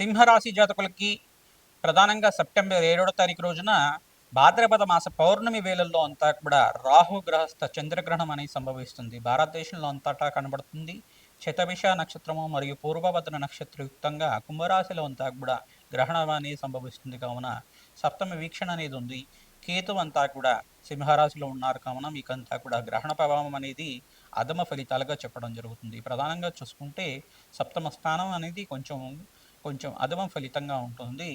సింహరాశి జాతకులకి ప్రధానంగా సెప్టెంబర్ ఏడవ తారీఖు రోజున భాద్రపద మాస పౌర్ణమి వేళల్లో అంతా కూడా రాహు గ్రహస్థ చంద్రగ్రహణం అనేది సంభవిస్తుంది. భారతదేశంలో అంతటా కనబడుతుంది. శతభిష నక్షత్రము మరియు పూర్వభద్ర నక్షత్రయుక్తంగా కుంభరాశిలో అంతా కూడా గ్రహణం అనేది సంభవిస్తుంది కావున సప్తమి వీక్షణ అనేది ఉంది. కేతు అంతా కూడా సింహరాశిలో ఉన్నారు కావున మీకంతా కూడా గ్రహణ ప్రభావం అనేది అధమ ఫలితాలుగా చెప్పడం జరుగుతుంది. ప్రధానంగా చూసుకుంటే సప్తమ స్థానం అనేది కొంచెం కొంచెం అధమం ఫలితంగా ఉంటుంది.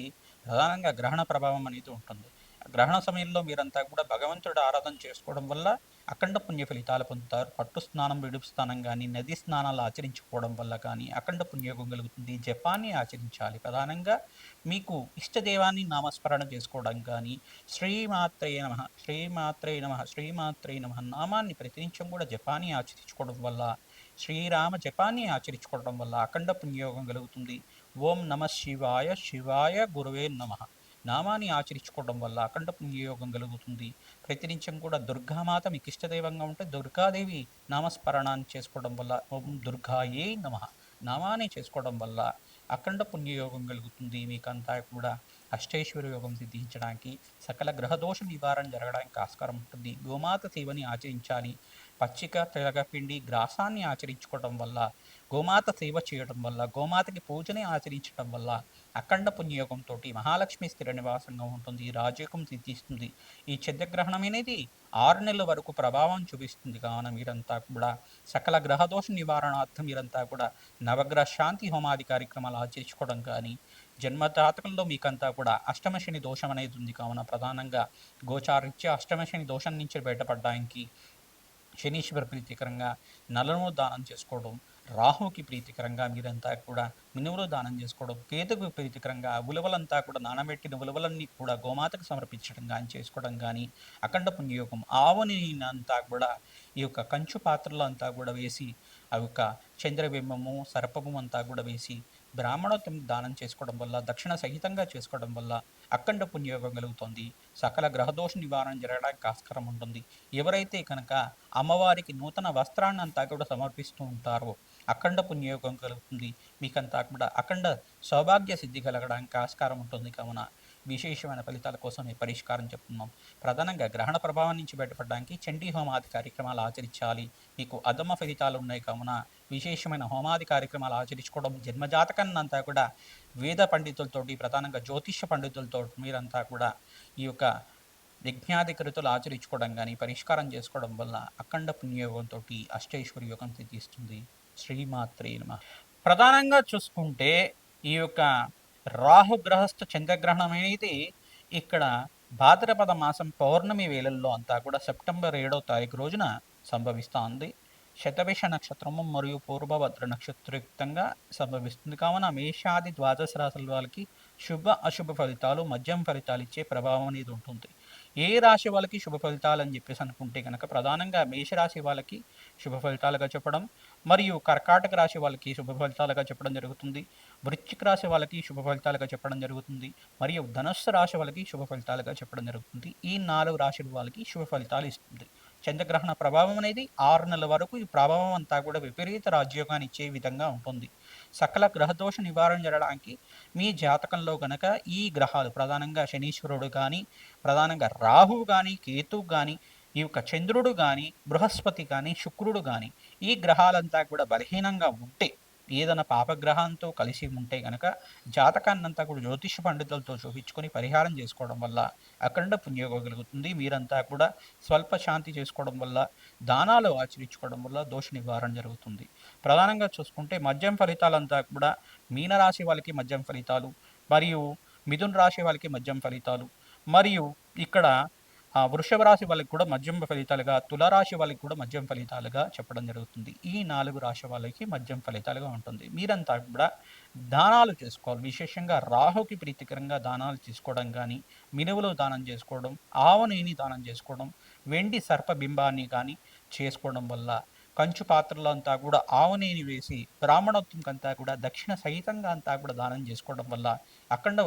ప్రధానంగా గ్రహణ ప్రభావం అనేది ఉంటుంది. గ్రహణ సమయంలో మీరంతా కూడా భగవంతుడు ఆరాధన చేసుకోవడం వల్ల అఖండ పుణ్య ఫలితాలు పొందుతారు. పట్టు స్నానం విడుపు స్నానం కానీ నది స్నానాలు ఆచరించుకోవడం వల్ల కానీ అఖండ పుణ్యోగం కలుగుతుంది. జపాన్ని ఆచరించాలి. ప్రధానంగా మీకు ఇష్టదేవాన్ని నామస్మరణ చేసుకోవడం కానీ శ్రీమాత్రే నమ శ్రీమాత్రే నమ శ్రీమాత్రే నమ నామాన్ని ప్రతినిత్యం కూడా జపాన్ని ఆచరించుకోవడం వల్ల శ్రీరామ జపాన్ని ఆచరించుకోవడం వల్ల అఖండ పుణ్యోగం కలుగుతుంది. ఓం నమ శివాయ శివాయ గురువే నమ. నామాన్ని ఆచరించుకోవడం వల్ల అఖండ పుణ్యయోగం కలుగుతుంది. ప్రతినిత్యం కూడా దుర్గామాత మీకు ఇష్టదైవంగా ఉంటే దుర్గాదేవి నామస్మరణాన్ని చేసుకోవడం వల్ల ఓం దుర్గాయే నమ. నామాన్ని చేసుకోవడం వల్ల అఖండ పుణ్యయోగం కలుగుతుంది. మీకంతా కూడా అష్టైశ్వర్య యోగం సిద్ధించడానికి సకల గ్రహదోష నివారణ జరగడానికి ఆస్కారం ఉంటుంది. గోమాత సేవని ఆచరించాలి. పచ్చిక తెలగపిండి గ్రాసాన్ని ఆచరించుకోవడం వల్ల గోమాత సేవ చేయడం వల్ల గోమాతకి పూజని ఆచరించడం వల్ల అఖండ పుణ్యయోగంతో మహాలక్ష్మి స్థిర నివాసంగా ఉంటుంది రాజయోగం సిద్ధిస్తుంది. ఈ చంద్రగ్రహణం అనేది ఆరు నెలల వరకు ప్రభావం చూపిస్తుంది. కావున మీరంతా కూడా సకల గ్రహదోష నివారణార్థం మీరంతా కూడా నవగ్రహ శాంతి హోమాది కార్యక్రమాలు ఆచరించుకోవడం కానీ జన్మజాతకంలో మీకంతా కూడా అష్టమశని దోషం అనేది ఉంది. కావున ప్రధానంగా గోచారిత్య అష్టమశని దోషం నుంచి బయటపడడానికి శనీశ్వర ప్రీతికరంగా నలను దానం చేసుకోవడం రాహుకి ప్రీతికరంగా మీరంతా కూడా మినువులు దానం చేసుకోవడం కేతుకు ప్రీతికరంగా ఉలవలంతా కూడా నానబెట్టిన ఉలవలన్నీ కూడా గోమాతకు సమర్పించడం కానీ చేసుకోవడం కానీ అఖండ పుణ్యయోగం ఆవుని అంతా కూడా ఈ యొక్క కంచు పాత్రలో అంతా కూడా వేసి ఆ యొక్క చంద్రబింబము సర్పము అంతా కూడా వేసి బ్రాహ్మణోత్తం దానం చేసుకోవడం వల్ల దక్షిణ సహితంగా చేసుకోవడం వల్ల అఖండ పుణ్యయోగం కలుగుతుంది. సకల గ్రహదోష నివారణ జరగడానికి ఆస్కారం ఉంటుంది. ఎవరైతే కనుక అమ్మవారికి నూతన వస్త్రాన్ని అంతా కూడా సమర్పిస్తూ ఉంటారో అఖండ పుణ్యయోగం కలుగుతుంది. మీకంతా కూడా అఖండ సౌభాగ్య సిద్ధి కలగడానికి ఆస్కారం ఉంటుంది. కావున విశేషమైన ఫలితాల కోసం ఈ పరిష్కారం చెప్తున్నాం. ప్రధానంగా గ్రహణ ప్రభావం నుంచి బయటపడడానికి చండీ హోమాది కార్యక్రమాలు ఆచరించాలి. మీకు అధమ ఫలితాలు ఉన్నాయి కావున విశేషమైన హోమాది కార్యక్రమాలు ఆచరించుకోవడం జన్మజాతకాన్నంతా కూడా వేద పండితులతోటి ప్రధానంగా జ్యోతిష్య పండితులతో మీరంతా కూడా ఈ యొక్క యజ్ఞాధికృతులు ఆచరించుకోవడం కానీ పరిష్కారం చేసుకోవడం వల్ల అఖండ పుణ్యయోగంతో అష్టైశ్వర్య యోగం సిద్ధిస్తుంది. శ్రీమాత్రే నమ. ప్రధానంగా చూసుకుంటే ఈ యొక్క రాహుగ్రహస్థ చంద్రగ్రహణం అనేది ఇక్కడ భాద్రపద మాసం పౌర్ణమి వేళల్లో అంతా కూడా సెప్టెంబర్ ఏడవ తారీఖు రోజున సంభవిస్తోంది. శతభిష నక్షత్రము మరియు పూర్వభద్ర నక్షత్రయుక్తంగా సంభవిస్తుంది. కావున మేషాది ద్వాదశ రాశుల వాళ్ళకి శుభ అశుభ ఫలితాలు మద్యం ఫలితాలు ఇచ్చే ప్రభావం అనేది ఉంటుంది. ఏ రాశి వాళ్ళకి శుభ ఫలితాలు అని చెప్పేసి అనుకుంటే కనుక ప్రధానంగా మేషరాశి వాళ్ళకి శుభ ఫలితాలుగా చెప్పడం మరియు కర్కాటక రాశి వాళ్ళకి శుభ ఫలితాలుగా చెప్పడం జరుగుతుంది. వృశ్చిక రాశి వాళ్ళకి శుభ ఫలితాలుగా చెప్పడం జరుగుతుంది. మరియు ధనస్సు రాశి వాళ్ళకి శుభ ఫలితాలుగా చెప్పడం జరుగుతుంది. ఈ నాలుగు రాశుల వాళ్ళకి శుభ ఫలితాలు ఇస్తుంది. చంద్రగ్రహణ ప్రభావం అనేది ఆరు నెలల వరకు ఈ ప్రభావం అంతా కూడా విపరీత రాజ్యోగాన్ని ఇచ్చే విధంగా ఉంటుంది. సకల గ్రహదోష నివారణ జరగడానికి మీ జాతకంలో గనక ఈ గ్రహాలు ప్రధానంగా శనీశ్వరుడు కానీ ప్రధానంగా రాహువు కానీ కేతువు కానీ ఈ యొక్క చంద్రుడు కానీ బృహస్పతి కానీ శుక్రుడు కానీ ఈ గ్రహాలంతా కూడా బలహీనంగా ఉంటే ఏదైనా పాపగ్రహంతో కలిసి ఉంటే కనుక జాతకాన్నంతా కూడా జ్యోతిష పండితులతో చూపించుకొని పరిహారం చేసుకోవడం వల్ల అఖండ పుణ్యోగం కలుగుతుంది. మీరంతా కూడా స్వల్ప శాంతి చేసుకోవడం వల్ల దానాలు ఆచరించుకోవడం వల్ల దోష నివారణ జరుగుతుంది. ప్రధానంగా చూసుకుంటే మద్యం ఫలితాలంతా కూడా మీనరాశి వాళ్ళకి మద్యం ఫలితాలు మరియు మిథున్ రాశి వాళ్ళకి మద్యం ఫలితాలు మరియు ఇక్కడ వృషభ రాశి వాళ్ళకి కూడా మద్యం ఫలితాలుగా తులరాశి వాళ్ళకి కూడా మద్యం ఫలితాలుగా చెప్పడం జరుగుతుంది. ఈ నాలుగు రాశి వాళ్ళకి మద్యం ఫలితాలుగా ఉంటుంది. మీరంతా కూడా దానాలు చేసుకోవాలి. విశేషంగా రాహుకి ప్రీతికరంగా దానాలు తీసుకోవడం కానీ మినువులు దానం చేసుకోవడం ఆవనేని దానం చేసుకోవడం వెండి సర్పబింబాన్ని కానీ చేసుకోవడం వల్ల కంచు పాత్రలో అంతా కూడా ఆవనేని వేసి బ్రాహ్మణోత్వంకంతా కూడా దక్షిణ సహితంగా అంతా కూడా దానం చేసుకోవడం వల్ల అఖండ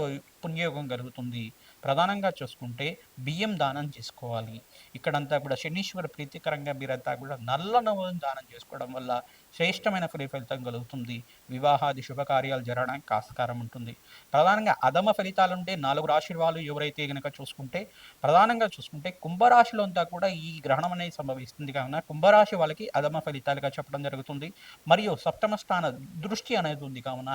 పుణ్యయోగం కలుగుతుంది. ప్రధానంగా చూసుకుంటే బియ్యం దానం చేసుకోవాలి. ఇక్కడంతా కూడా శనీశ్వర ప్రీతికరంగా మీరంతా కూడా నల్ల నవ్వులను దానం చేసుకోవడం వల్ల శ్రేష్టమైన ఫలితం కలుగుతుంది. వివాహాది శుభకార్యాలు జరగడానికి ఆస్కారం ఉంటుంది. ప్రధానంగా అధమ ఫలితాలు ఉంటే నాలుగు రాశి వాళ్ళు ఎవరైతే గనక చూసుకుంటే ప్రధానంగా చూసుకుంటే కుంభరాశిలో అంతా కూడా ఈ గ్రహణం అనేది సంభవిస్తుంది కావున కుంభరాశి వాళ్ళకి అధమ ఫలితాలుగా చెప్పడం జరుగుతుంది. మరియు సప్తమ స్థాన దృష్టి అనేది ఉంది కావున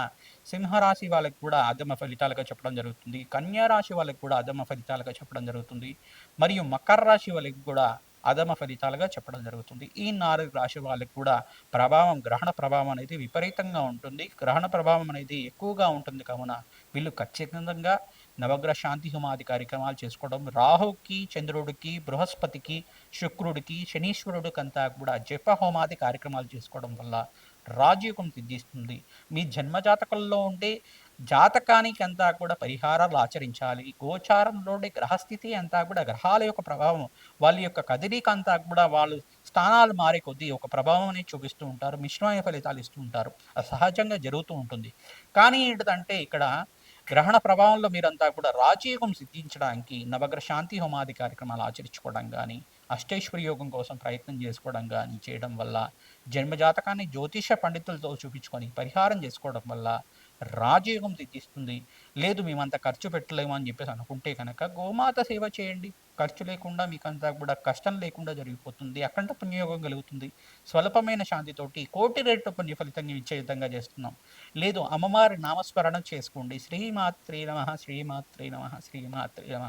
సింహరాశి వాళ్ళకి కూడా అధమ ఫలితాలుగా చెప్పడం జరుగుతుంది. కన్యా రాశి వాళ్ళకి కూడా అధమ ఫలితాలుగా చెప్పడం జరుగుతుంది. మరియు మకర రాశి వాళ్ళకి కూడా అధమ ఫలితాలుగా చెప్పడం జరుగుతుంది. ఈ నాలుగు రాశి వాళ్ళకి కూడా ప్రభావం గ్రహణ ప్రభావం అనేది విపరీతంగా ఉంటుంది. గ్రహణ ప్రభావం అనేది ఎక్కువగా ఉంటుంది. కావున వీళ్ళు ఖచ్చితంగా నవగ్రహ శాంతి హోమాది కార్యక్రమాలు చేసుకోవడం రాహుకి చంద్రుడికి బృహస్పతికి శుక్రుడికి శనీశ్వరుడికి అంతా కూడా జప హోమాది కార్యక్రమాలు చేసుకోవడం వల్ల రాజయోగం సిద్ధిస్తుంది. మీ జన్మజాతకంలో ఉండే జాతకానికి అంతా కూడా పరిహారాలు ఆచరించాలి. గోచారంలోని గ్రహస్థితి అంతా కూడా గ్రహాల యొక్క ప్రభావం వాళ్ళ యొక్క కదిరిక అంతా కూడా వాళ్ళు స్థానాలు మారే కొద్దీ ఒక ప్రభావం అనేది చూపిస్తూ ఉంటారు. మిశ్రమైన ఫలితాలు ఇస్తూ ఉంటారు. అది సహజంగా జరుగుతూ ఉంటుంది. కానీ ఏంటంటే ఇక్కడ గ్రహణ ప్రభావంలో మీరంతా కూడా రాజయోగం సిద్ధించడానికి నవగ్రహ శాంతి హోమాది కార్యక్రమాలు ఆచరించుకోవడం కానీ అష్టేశ్వరి యోగం కోసం ప్రయత్నం చేసుకోవడం కానీ చేయడం వల్ల జన్మజాతకాన్ని జ్యోతిష పండితులతో చూపించుకొని పరిహారం చేసుకోవడం వల్ల రాజయోగం సిద్ధిస్తుంది లేదు మేమంత ఖర్చు పెట్టలేము అని చెప్పేసి అనుకుంటే కనుక గోమాత సేవ చేయండి. ఖర్చు లేకుండా మీకు అంతా కూడా కష్టం లేకుండా జరిగిపోతుంది. అఖండ పుణ్యయోగం కలుగుతుంది. స్వల్పమైన శాంతితోటి కోటి రేట్ల పుణ్య ఫలితం ఇచ్చే విధంగా చేస్తున్నాం. లేదు అమ్మవారి నామస్మరణం చేసుకోండి. శ్రీమాత్రే నమ శ్రీమాత్రే నమ శ్రీమాత్రే నమ.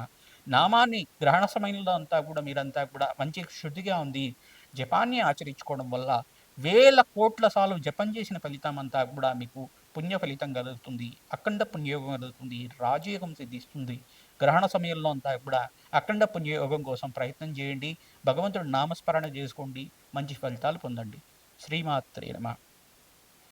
నామాన్ని గ్రహణ సమయంలో అంతా కూడా మీరంతా కూడా మంచి శుద్ధిగా ఉంది. జపాన్ని ఆచరించుకోవడం వల్ల వేల కోట్ల సార్లు జపం చేసిన ఫలితం అంతా కూడా మీకు పుణ్య ఫలితం కలుగుతుంది. అఖండ పుణ్యయోగం కలుగుతుంది. రాజయోగం సిద్ధిస్తుంది. గ్రహణ సమయంలో అంతా కూడా అఖండ పుణ్యయోగం కోసం ప్రయత్నం చేయండి. భగవంతుడు నామస్మరణ చేసుకోండి. మంచి ఫలితాలు పొందండి. శ్రీమాత్రే నమ.